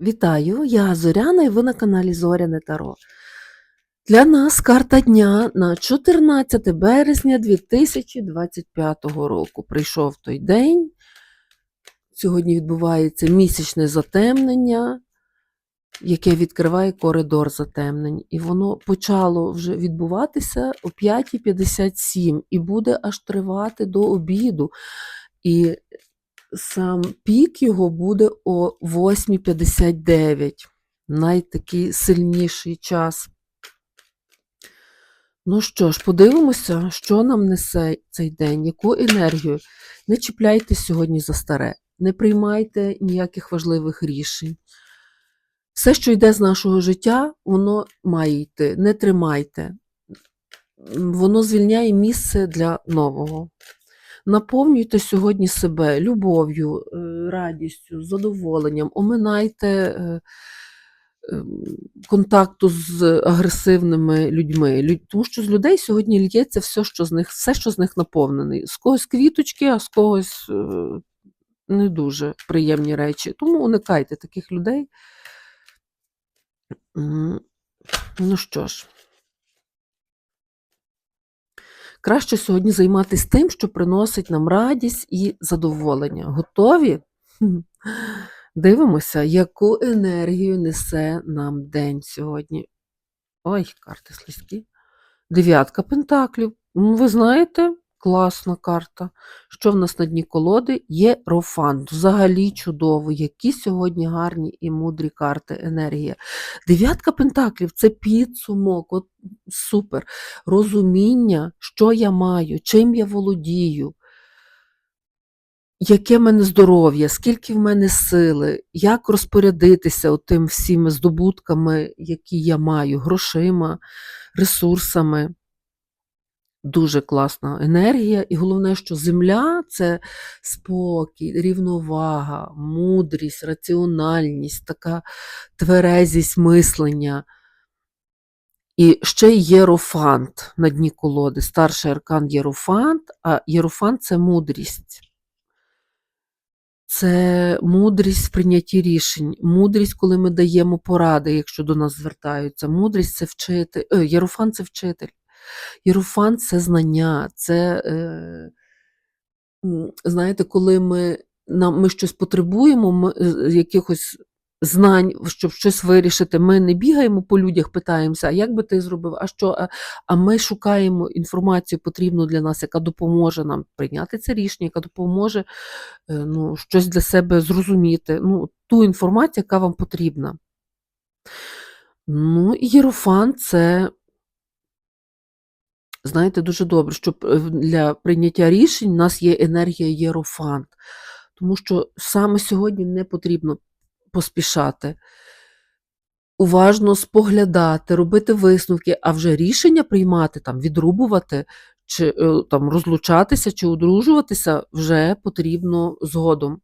Вітаю, я Зоряна і ви на каналі Зоряне Таро. Для нас карта дня на 14 березня 2025 року. Прийшов той день. Сьогодні відбувається місячне затемнення, яке відкриває коридор затемнень. І воно почало вже відбуватися о 5.57 і буде аж тривати до обіду. І сам пік його буде о 8.59. Найтакий сильніший час. Ну що ж, подивимося, що нам несе цей день, яку енергію. Не чіпляйтесь сьогодні за старе, не приймайте ніяких важливих рішень. Все, що йде з нашого життя, воно має йти. Не тримайте. Воно звільняє місце для нового. Наповнюйте сьогодні себе любов'ю, е, радістю, задоволенням, оминайте е, ем, контакту з агресивними людьми. Тому що з людей сьогодні лється все, що з них, все, що з них наповнений. З когось квіточки, а з когось е, не дуже приємні речі. Тому уникайте таких людей. Ну що ж. Краще сьогодні займатися тим, що приносить нам радість і задоволення. Готові? Дивимося, яку енергію несе нам день сьогодні. Ой, карти слизькі. Дев'ятка пентаклів. Ви знаєте, класна карта. Що в нас на дні колоди? Є рофан. Взагалі чудово. Які сьогодні гарні і мудрі карти енергія. Дев'ятка пентаклів це підсумок. От супер. Розуміння, що я маю, чим я володію. Яке в мене здоров'я, скільки в мене сили, як розпорядитися тим всіми здобутками, які я маю, грошима, ресурсами. Дуже класна енергія. І головне, що земля це спокій, рівновага, мудрість, раціональність, така тверезість мислення. І ще єрофант на дні колоди. Старший аркан єрофант, а єрофант це мудрість. Це мудрість в прийнятті рішень, мудрість, коли ми даємо поради, якщо до нас звертаються. Мудрість це вчитель. Е, Єрофан це вчитель. Єрофан це знання, це, е, знаєте, коли ми, нам, ми щось потребуємо, ми, якихось знань, щоб щось вирішити, ми не бігаємо по людях, питаємося, а як би ти зробив, а що, а, а ми шукаємо інформацію потрібну для нас, яка допоможе нам прийняти це рішення, яка допоможе е, ну, щось для себе зрозуміти, ну, ту інформацію, яка вам потрібна. Ну, Єрофан це, знаєте, дуже добре, що для прийняття рішень у нас є енергія Єрофант. Тому що саме сьогодні не потрібно поспішати, уважно споглядати, робити висновки, а вже рішення приймати, там, відрубувати, чи е, там, розлучатися, чи одружуватися вже потрібно згодом.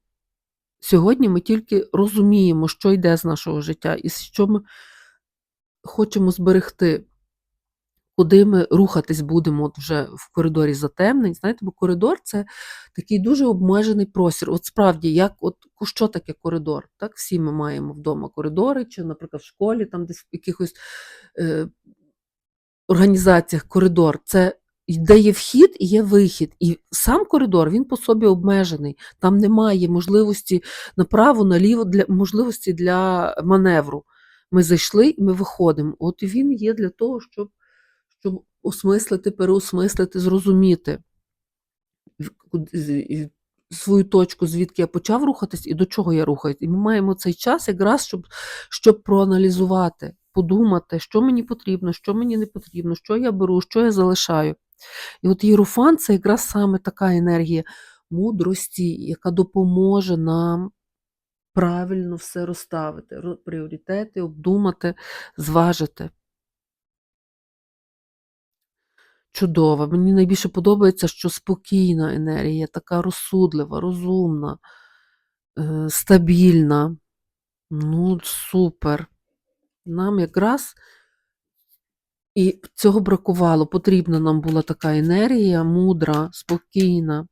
Сьогодні ми тільки розуміємо, що йде з нашого життя і що ми хочемо зберегти, куди ми рухатись будемо от вже в коридорі затемнень. Знаєте, бо коридор це такий дуже обмежений простір. От справді, як от що таке коридор? Так, всі ми маємо вдома коридори, чи, наприклад, в школі, там десь в якихось е, організаціях коридор. Це де є вхід і є вихід. І сам коридор він по собі обмежений. Там немає можливості направо, наліво для можливості для маневру. Ми зайшли і ми виходимо. От він є для того, щоб, щоб осмислити, переосмислити, зрозуміти свою точку, звідки я почав рухатись і до чого я рухаюсь. І ми маємо цей час якраз, щоб, щоб проаналізувати, подумати, що мені потрібно, що мені не потрібно, що я беру, що я залишаю. І от Єрофан це якраз саме така енергія мудрості, яка допоможе нам правильно все розставити, пріоритети, обдумати, зважити. Чудово. Мені найбільше подобається, що спокійна енергія, така розсудлива, розумна, е, стабільна. Ну, супер. Нам якраз і цього бракувало. Потрібна нам була така енергія, мудра, спокійна,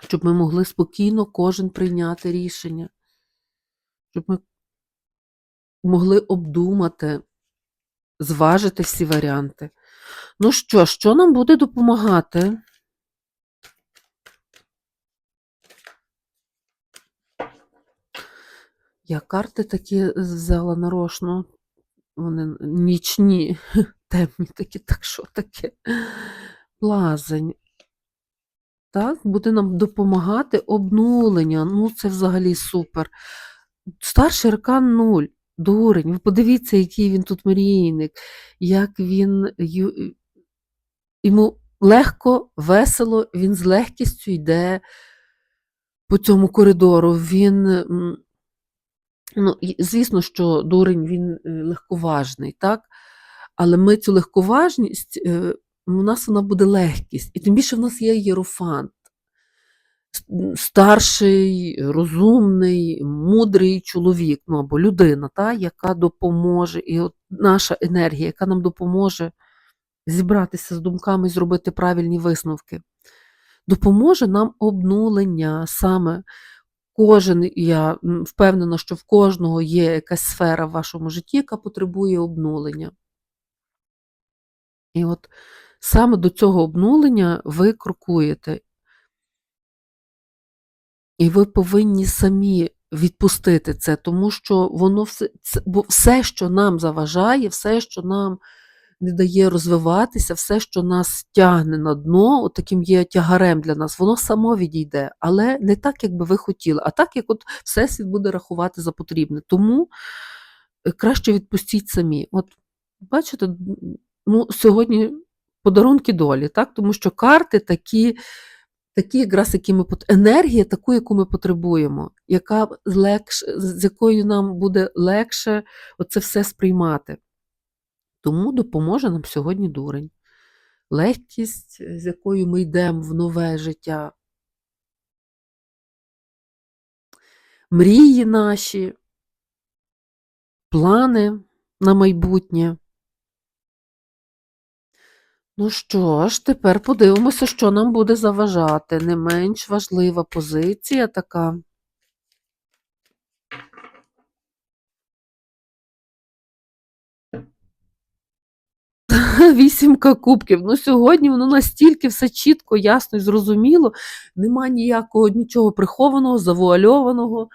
щоб ми могли спокійно кожен прийняти рішення. щоб ми могли обдумати, зважити всі варіанти. Ну що, що нам буде допомагати? Я карти такі взяла нарочно. Вони нічні, темні такі, так що таке? Плазень. Так, буде нам допомагати обнулення. Ну, це взагалі супер. Старший аркан 0. Дурень. Ви подивіться, який він тут мрійник, як він йому легко, весело, він з легкістю йде по цьому коридору. Він, ну, звісно, що дурень він е, легковажний, так? Але ми цю легковажність, е, у нас вона буде легкість. І тим більше в нас є єрофант. Старший, розумний, мудрий чоловік, ну або людина, та, яка допоможе, і от наша енергія, яка нам допоможе зібратися з думками і зробити правильні висновки, допоможе нам обнулення саме. Кожен, я впевнена, що в кожного є якась сфера в вашому житті, яка потребує обнулення. І от саме до цього обнулення ви крокуєте. І ви повинні самі відпустити це, тому що воно все, це, бо все, що нам заважає, все, що нам не дає розвиватися, все, що нас тягне на дно, от таким є тягарем для нас, воно само відійде, але не так, як би ви хотіли, а так, як от Всесвіт буде рахувати за потрібне. Тому е, краще відпустіть самі. От бачите, ну, сьогодні подарунки долі, так? тому що карти такі такі якраз, які ми енергія, таку, яку ми потребуємо, яка легше, з якою нам буде легше оце все сприймати. Тому допоможе нам сьогодні дурень. Легкість, з якою ми йдемо в нове життя. Мрії наші, плани на майбутнє. Ну що ж, тепер подивимося, що нам буде заважати. Не менш важлива позиція така. Вісімка кубків. Ну, сьогодні воно настільки все чітко, ясно і зрозуміло. Нема ніякого нічого прихованого, завуальованого,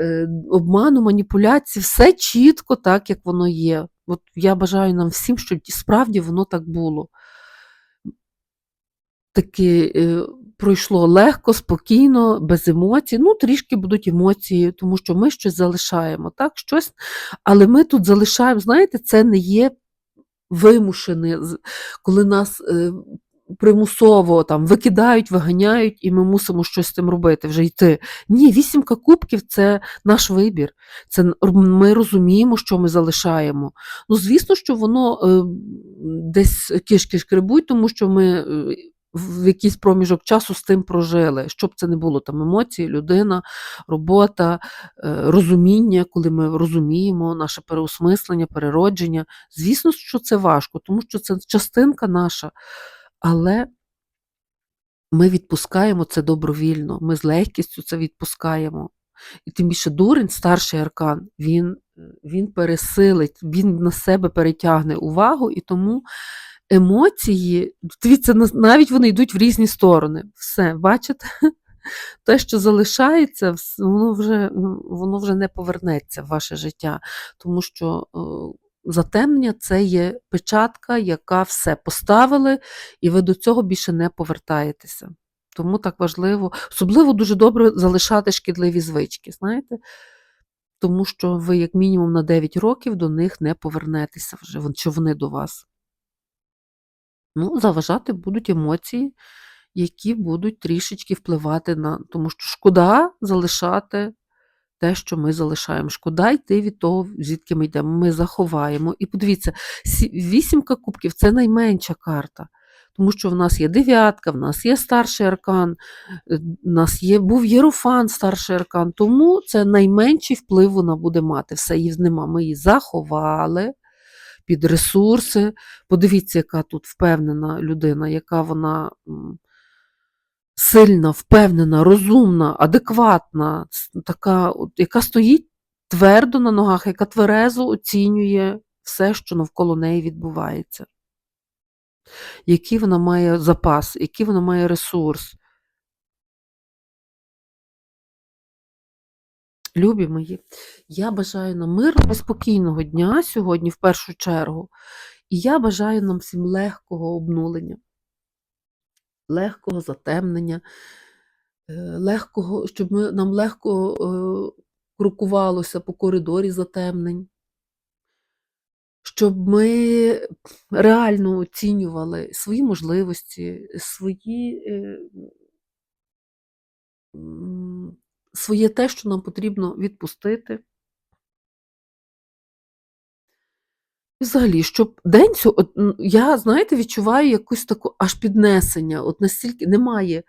е, обману, маніпуляцій. Все чітко так, як воно є. От я бажаю нам всім, щоб справді воно так було. Таки е, пройшло легко, спокійно, без емоцій. Ну, трішки будуть емоції, тому що ми щось залишаємо, так? Щось, але ми тут залишаємо, знаєте, це не є вимушене, з- коли нас е, примусово там викидають, виганяють, і ми мусимо щось з цим робити, вже йти. Ні, вісімка кубків це наш вибір. Це ми розуміємо, що ми залишаємо. Ну, звісно, що воно е, десь кішки шкребуть, тому що ми. В якийсь проміжок часу з тим прожили, щоб це не було там емоції, людина, робота, е, розуміння, коли ми розуміємо наше переосмислення, переродження. Звісно, що це важко, тому що це частинка наша, але ми відпускаємо це добровільно, ми з легкістю це відпускаємо. І тим більше дурень, старший аркан, він, е, він пересилить, він на себе перетягне увагу, і тому емоції, дивіться, навіть вони йдуть в різні сторони. Все, бачите? Те, що залишається, воно вже, воно вже не повернеться в ваше життя, тому що е, затемнення це є печатка, яка все поставили, і ви до цього більше не повертаєтеся. Тому так важливо, особливо дуже добре залишати шкідливі звички, знаєте? Тому що ви, як мінімум, на 9 років до них не повернетеся вже, чи вони до вас. Ну, заважати будуть емоції, які будуть трішечки впливати на. Тому що шкода залишати те, що ми залишаємо. Шкода йти від того, звідки ми йдемо. Ми заховаємо. І подивіться, вісімка кубків це найменша карта. Тому що в нас є дев'ятка, в нас є старший аркан, е, в нас є, був єрофан, старший аркан. Тому це найменший вплив вона буде мати. Все її нема. Ми її заховали під ресурси. Подивіться, яка тут впевнена людина, яка вона сильна, впевнена, розумна, адекватна, така, от, яка стоїть твердо на ногах, яка тверезо оцінює все, що навколо неї відбувається. Який вона має запас, який вона має ресурс. Любі мої, я бажаю нам мирного, спокійного дня сьогодні, в першу чергу. І я бажаю нам всім легкого обнулення, легкого затемнення, е, легкого, щоб ми, нам легко е, крокувалося по коридорі затемнень, щоб ми реально оцінювали свої можливості, свої, е, своє те, що нам потрібно відпустити. І взагалі, щоб день цього, от, я, знаєте, відчуваю якусь таку аж піднесення, от настільки немає,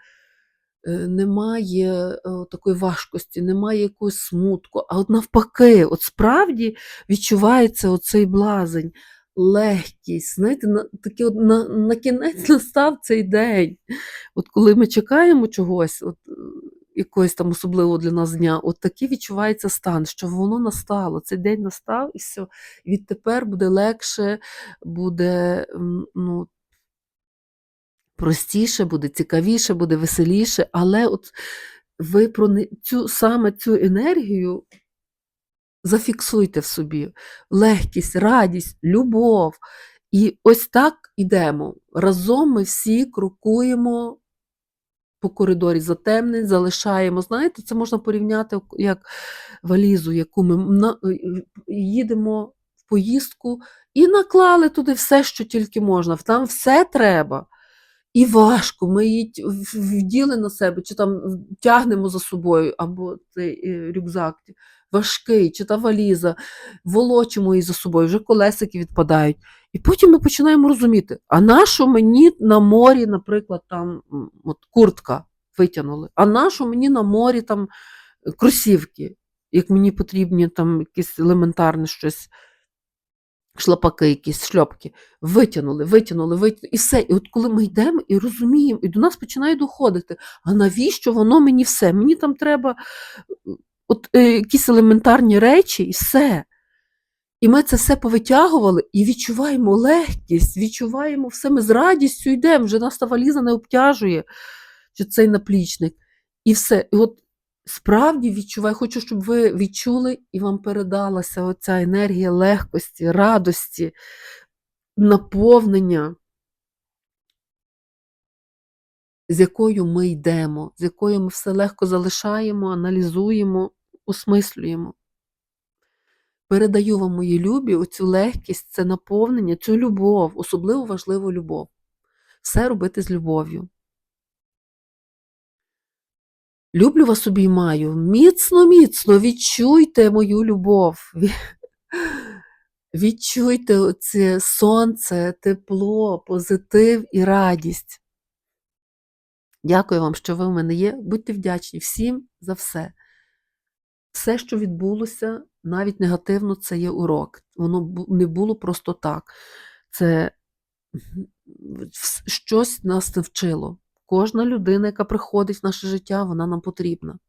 е, немає е, такої важкості, немає якогось смутку, а от навпаки, от справді відчувається оцей блазень, легкість, знаєте, на, таке от, на, на кінець настав цей день. От коли ми чекаємо чогось, от, е, якогось там особливого для нас дня, от такий відчувається стан, що воно настало, цей день настав, і все. Відтепер буде легше, буде ну, простіше, буде цікавіше, буде веселіше, але от ви про цю, саме цю енергію зафіксуйте в собі. Легкість, радість, любов. І ось так ідемо. Разом ми всі крокуємо по коридорі затемнень, залишаємо. Знаєте, це можна порівняти як валізу, яку ми е, їдемо в поїздку і наклали туди все, що тільки можна. Там все треба. І важко, ми її вділи на себе, чи там тягнемо за собою, або цей е, рюкзак важкий, чи та валіза, волочимо її за собою, вже колесики відпадають. І потім ми починаємо розуміти, а нащо мені на морі, наприклад, там от куртка витягнули, а нащо мені на морі там кросівки, як мені потрібні там якесь елементарне щось, шлапаки, якісь шльопки. Витягнули, витягнули, витягнули, і все. І от коли ми йдемо і розуміємо, і до нас починає доходити, а навіщо воно мені все? Мені там треба от, е, якісь елементарні речі, і все. І ми це все повитягували і відчуваємо легкість, відчуваємо все, ми з радістю йдемо, вже нас та валіза не обтяжує, чи цей наплічник. І все. І от справді відчуваю, хочу, щоб ви відчули і вам передалася оця енергія легкості, радості, наповнення, з якою ми йдемо, з якою ми все легко залишаємо, аналізуємо, осмислюємо. Передаю вам мої любі, оцю легкість, це наповнення, цю любов, особливо важливу любов. Все робити з любов'ю. Люблю вас обіймаю. Міцно, міцно відчуйте мою любов. Відчуйте це сонце, тепло, позитив і радість. Дякую вам, що ви в мене є. Будьте вдячні всім за все. Все, що відбулося, навіть негативно, це є урок. Воно не було просто так. Це щось нас навчило. Кожна людина, яка приходить в наше життя, вона нам потрібна.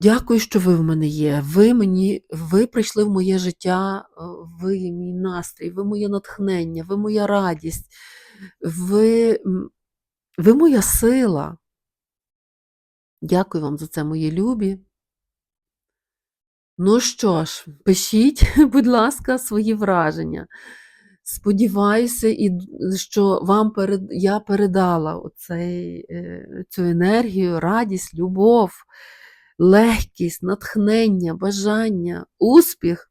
Дякую, що ви в мене є. Ви мені, ви прийшли в моє життя, ви мій настрій, ви моє натхнення, ви моя радість, ви, ви моя сила. Дякую вам за це, мої любі. Ну що ж, пишіть, будь ласка, свої враження. Сподіваюся, що вам перед... я передала оцей, е, цю енергію, радість, любов, легкість, натхнення, бажання, успіх.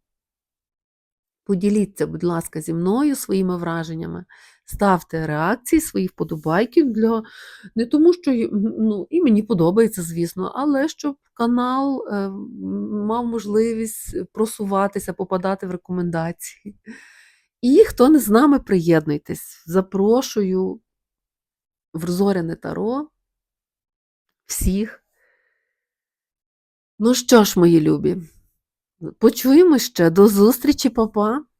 Поділіться, будь ласка, зі мною своїми враженнями. Ставте реакції, свої вподобайки для не тому, що ну, і мені подобається, звісно, але щоб канал е, мав можливість просуватися, попадати в рекомендації. І хто не з нами, приєднуйтесь. Запрошую в Зоряне Таро всіх. Ну що ж, мої любі, почуємо ще. До зустрічі, папа!